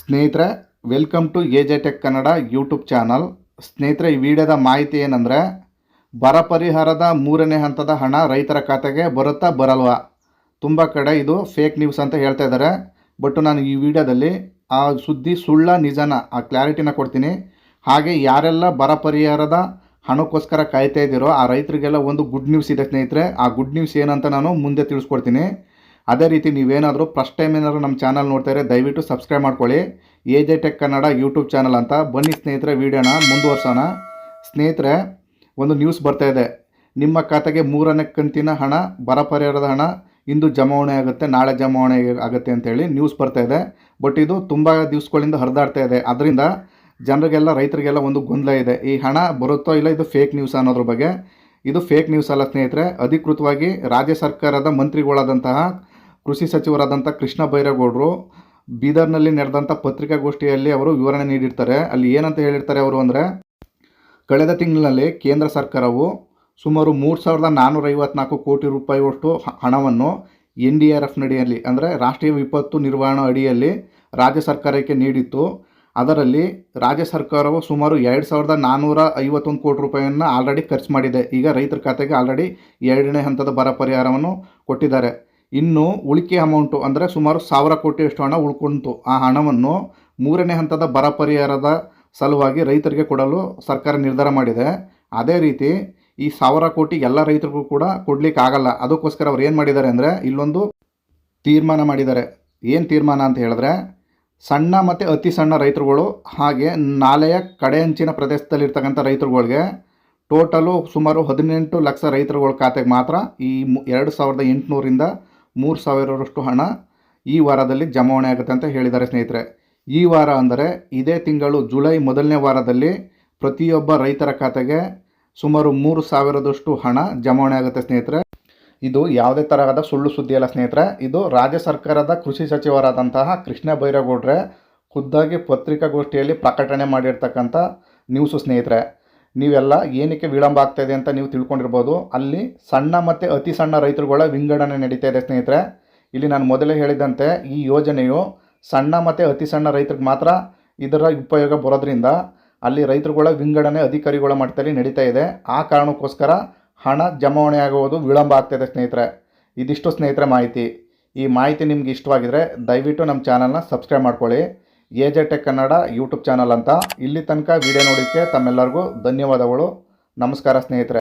ಸ್ನೇಹಿತರೆ welcome to A J tech Kannada YouTube channel ಸ್ನೇಹಿತರೆ, ಈ ವಿಡಿಯೋದ ಮಾಹಿತಿ ಏನಂದರೆ, ಬರ ಪರಿಹಾರದ ಮೂರನೇ ಹಂತದ ಹಣ ರೈತರ ಖಾತೆಗೆ ಬರುತ್ತಾ ಬರಲ್ವಾ? ತುಂಬ ಕಡೆ ಇದು ಫೇಕ್ ನ್ಯೂಸ್ ಅಂತ ಹೇಳ್ತಾ ಇದ್ದಾರೆ. ಬಟ್ ನಾನು ಈ ವಿಡಿಯೋದಲ್ಲಿ ಆ ಸುದ್ದಿ ಸುಳ್ಳ ನಿಜನ, ಆ ಕ್ಲಾರಿಟಿನ ಕೊಡ್ತೀನಿ. ಹಾಗೆ ಯಾರೆಲ್ಲ ಬರ ಪರಿಹಾರದ ಹಣಕ್ಕೋಸ್ಕರ ಕಾಯ್ತಾ ಇದ್ದೀರೋ ಆ ರೈತರಿಗೆಲ್ಲ ಒಂದು ಗುಡ್ ನ್ಯೂಸ್ ಇದೆ ಸ್ನೇಹಿತರೆ. ಆ ಗುಡ್ ನ್ಯೂಸ್ ಏನಂತ ನಾನು ಮುಂದೆ ತಿಳಿಸ್ಕೊಡ್ತೀನಿ. ಅದೇ ರೀತಿ ನೀವೇನಾದರೂ ಫಸ್ಟ್ ಟೈಮ್ ಏನಾದರೂ ನಮ್ಮ ಚಾನಲ್ ನೋಡ್ತಾ ಇದ್ರೆ ದಯವಿಟ್ಟು ಸಬ್ಸ್ಕ್ರೈಬ್ ಮಾಡ್ಕೊಳ್ಳಿ. A J tech Kannada YouTube channel ಅಂತ. ಬನ್ನಿ ಸ್ನೇಹಿತರೆ ವೀಡಿಯೋನ ಮುಂದುವರ್ಸೋಣ. ಸ್ನೇಹಿತರೆ, ಒಂದು ನ್ಯೂಸ್ ಬರ್ತಾ ಇದೆ. ನಿಮ್ಮ ಖಾತೆಗೆ ಮೂರನೇ ಕಂತಿನ ಹಣ, ಬರ ಪರಿಹಾರದ ಹಣ ಇಂದು ಜಮಾವಣೆ ಆಗುತ್ತೆ, ನಾಳೆ ಜಮಾವಣೆ ಆಗುತ್ತೆ ಅಂತೇಳಿ ನ್ಯೂಸ್ ಬರ್ತಾ ಇದೆ. ಬಟ್ ಇದು ತುಂಬ ದಿವಸಗಳಿಂದ ಹರಿದಾಡ್ತಾ ಇದೆ. ಅದರಿಂದ ಜನರಿಗೆಲ್ಲ, ರೈತರಿಗೆಲ್ಲ ಒಂದು ಗೊಂದಲ ಇದೆ. ಈ ಹಣ ಬರುತ್ತೋ ಇಲ್ಲ, ಇದು ಫೇಕ್ ನ್ಯೂಸ್ ಅನ್ನೋದ್ರ ಬಗ್ಗೆ. ಇದು ಫೇಕ್ ನ್ಯೂಸ್ ಅಲ್ಲ ಸ್ನೇಹಿತರೆ. ಅಧಿಕೃತವಾಗಿ ರಾಜ್ಯ ಸರ್ಕಾರದ ಮಂತ್ರಿಗಳಾದಂತಹ ಕೃಷಿ ಸಚಿವರಾದಂಥ ಕೃಷ್ಣ ಬೈರೇಗೌಡರು ಬೀದರ್ನಲ್ಲಿ ನಡೆದಂಥ ಪತ್ರಿಕಾಗೋಷ್ಠಿಯಲ್ಲಿ ಅವರು ವಿವರಣೆ ನೀಡಿರ್ತಾರೆ. ಅಲ್ಲಿ ಏನಂತ ಹೇಳಿರ್ತಾರೆ ಅವರು ಅಂದರೆ, ಕಳೆದ ತಿಂಗಳಿನಲ್ಲಿ ಕೇಂದ್ರ ಸರ್ಕಾರವು ಸುಮಾರು ಮೂರು ಸಾವಿರದ ನಾನ್ನೂರ ಐವತ್ನಾಲ್ಕು ಕೋಟಿ ರೂಪಾಯಿಯಷ್ಟು ಹಣವನ್ನು ಎನ್ ಡಿ ಆರ್ ಎಫ್ ಅಡಿಯಲ್ಲಿ ಅಂದರೆ ರಾಷ್ಟ್ರೀಯ ವಿಪತ್ತು ನಿರ್ವಹಣಾ ಅಡಿಯಲ್ಲಿ ರಾಜ್ಯ ಸರ್ಕಾರಕ್ಕೆ ನೀಡಿತ್ತು. ಅದರಲ್ಲಿ ರಾಜ್ಯ ಸರ್ಕಾರವು ಸುಮಾರು ಎರಡು ಸಾವಿರದ ನಾನ್ನೂರ ಐವತ್ತೊಂದು ಕೋಟಿ ರೂಪಾಯಿಯನ್ನು ಆಲ್ರೆಡಿ ಖರ್ಚು ಮಾಡಿದೆ. ಈಗ ರೈತರ ಖಾತೆಗೆ ಆಲ್ರೆಡಿ ಎರಡನೇ ಹಂತದ ಬರ ಪರಿಹಾರವನ್ನು ಕೊಟ್ಟಿದ್ದಾರೆ. ಇನ್ನು ಉಳಿಕೆ ಅಮೌಂಟು ಅಂದರೆ ಸುಮಾರು ಸಾವಿರ ಕೋಟಿಯಷ್ಟು ಹಣ ಉಳ್ಕೊಂತು ಆ ಹಣವನ್ನು ಮೂರನೇ ಹಂತದ ಬರ ಪರಿಹಾರದ ಸಲುವಾಗಿ ರೈತರಿಗೆ ಕೊಡಲು ಸರ್ಕಾರ ನಿರ್ಧಾರ ಮಾಡಿದೆ. ಅದೇ ರೀತಿ ಈ ಸಾವಿರ ಕೋಟಿ ಎಲ್ಲ ರೈತರಿಗೂ ಕೂಡ ಕೊಡಲಿಕ್ಕೆ ಆಗಲ್ಲ. ಅದಕ್ಕೋಸ್ಕರ ಅವ್ರು ಏನು ಮಾಡಿದ್ದಾರೆ ಅಂದರೆ ಇಲ್ಲೊಂದು ತೀರ್ಮಾನ ಮಾಡಿದ್ದಾರೆ. ಏನು ತೀರ್ಮಾನ ಅಂತ ಹೇಳಿದ್ರೆ ಸಣ್ಣ ಮತ್ತು ಅತಿ ಸಣ್ಣ ರೈತರುಗಳು ಹಾಗೆ ನಾಲೆಯ ಕಡೆ ಅಂಚಿನ ಪ್ರದೇಶದಲ್ಲಿರ್ತಕ್ಕಂಥ ರೈತರುಗಳಿಗೆ ಟೋಟಲು ಸುಮಾರು ಹದಿನೆಂಟು ಲಕ್ಷ ರೈತರುಗಳ ಖಾತೆಗೆ ಮಾತ್ರ ಈ ಎರಡು ಸಾವಿರದ ಎಂಟುನೂರಿಂದ ಮೂರು ಸಾವಿರರಷ್ಟು ಹಣ ಈ ವಾರದಲ್ಲಿ ಜಮಾವಣೆ ಆಗುತ್ತೆ ಅಂತ ಹೇಳಿದ್ದಾರೆ ಸ್ನೇಹಿತರೆ. ಈ ವಾರ ಅಂದರೆ ಇದೇ ತಿಂಗಳು ಜುಲೈ ಮೊದಲನೇ ವಾರದಲ್ಲಿ ಪ್ರತಿಯೊಬ್ಬ ರೈತರ ಖಾತೆಗೆ ಸುಮಾರು ಮೂರು ಸಾವಿರದಷ್ಟು ಹಣ ಜಮಾವಣೆ ಆಗುತ್ತೆ ಸ್ನೇಹಿತರೆ. ಇದು ಯಾವುದೇ ತರಹದ ಸುಳ್ಳು ಸುದ್ದಿ ಅಲ್ಲ ಸ್ನೇಹಿತರೆ. ಇದು ರಾಜ್ಯ ಸರ್ಕಾರದ ಕೃಷಿ ಸಚಿವರಾದಂತಹ ಕೃಷ್ಣ ಬೈರೇಗೌಡ್ರೆ ಖುದ್ದಾಗಿ ಪತ್ರಿಕಾಗೋಷ್ಠಿಯಲ್ಲಿ ಪ್ರಕಟಣೆ ಮಾಡಿರ್ತಕ್ಕಂಥ ನ್ಯೂಸು ಸ್ನೇಹಿತರೆ. ನೀವೆಲ್ಲ ಏನಕ್ಕೆ ವಿಳಂಬ ಆಗ್ತಾ ಇದೆ ಅಂತ ನೀವು ತಿಳ್ಕೊಂಡಿರ್ಬೋದು. ಅಲ್ಲಿ ಸಣ್ಣ ಮತ್ತು ಅತಿ ಸಣ್ಣ ರೈತರುಗಳ ವಿಂಗಡಣೆ ನಡೀತಾ ಇದೆ ಸ್ನೇಹಿತರೆ. ಇಲ್ಲಿ ನಾನು ಮೊದಲೇ ಹೇಳಿದಂತೆ ಈ ಯೋಜನೆಯು ಸಣ್ಣ ಮತ್ತು ಅತಿ ಸಣ್ಣ ರೈತರಿಗೆ ಮಾತ್ರ ಇದರ ಉಪಯೋಗ ಬರೋದ್ರಿಂದ ಅಲ್ಲಿ ರೈತರುಗಳ ವಿಂಗಡಣೆ ಅಧಿಕಾರಿಗಳ ಮಟ್ಟದಲ್ಲಿ ನಡೀತಾ ಇದೆ. ಆ ಕಾರಣಕ್ಕೋಸ್ಕರ ಹಣ ಜಮಾವಣೆ ಆಗುವುದು ವಿಳಂಬ ಆಗ್ತಾಯಿದೆ ಸ್ನೇಹಿತರೆ. ಇದಿಷ್ಟು ಸ್ನೇಹಿತರೆ ಮಾಹಿತಿ. ಈ ಮಾಹಿತಿ ನಿಮ್ಗೆ ಇಷ್ಟವಾಗಿದ್ದರೆ ದಯವಿಟ್ಟು ನಮ್ಮ ಚಾನಲ್ನ ಸಬ್ಸ್ಕ್ರೈಬ್ ಮಾಡ್ಕೊಳ್ಳಿ. A J tech Kannada YouTube channel ಅಂತ ಇಲ್ಲಿ ತನಕ ವಿಡಿಯೋ ನೋಡಿಕ್ಕೆ ತಮ್ಮೆಲ್ಲರಿಗೂ ಧನ್ಯವಾದಗಳು. ನಮಸ್ಕಾರ ಸ್ನೇಹಿತರೆ.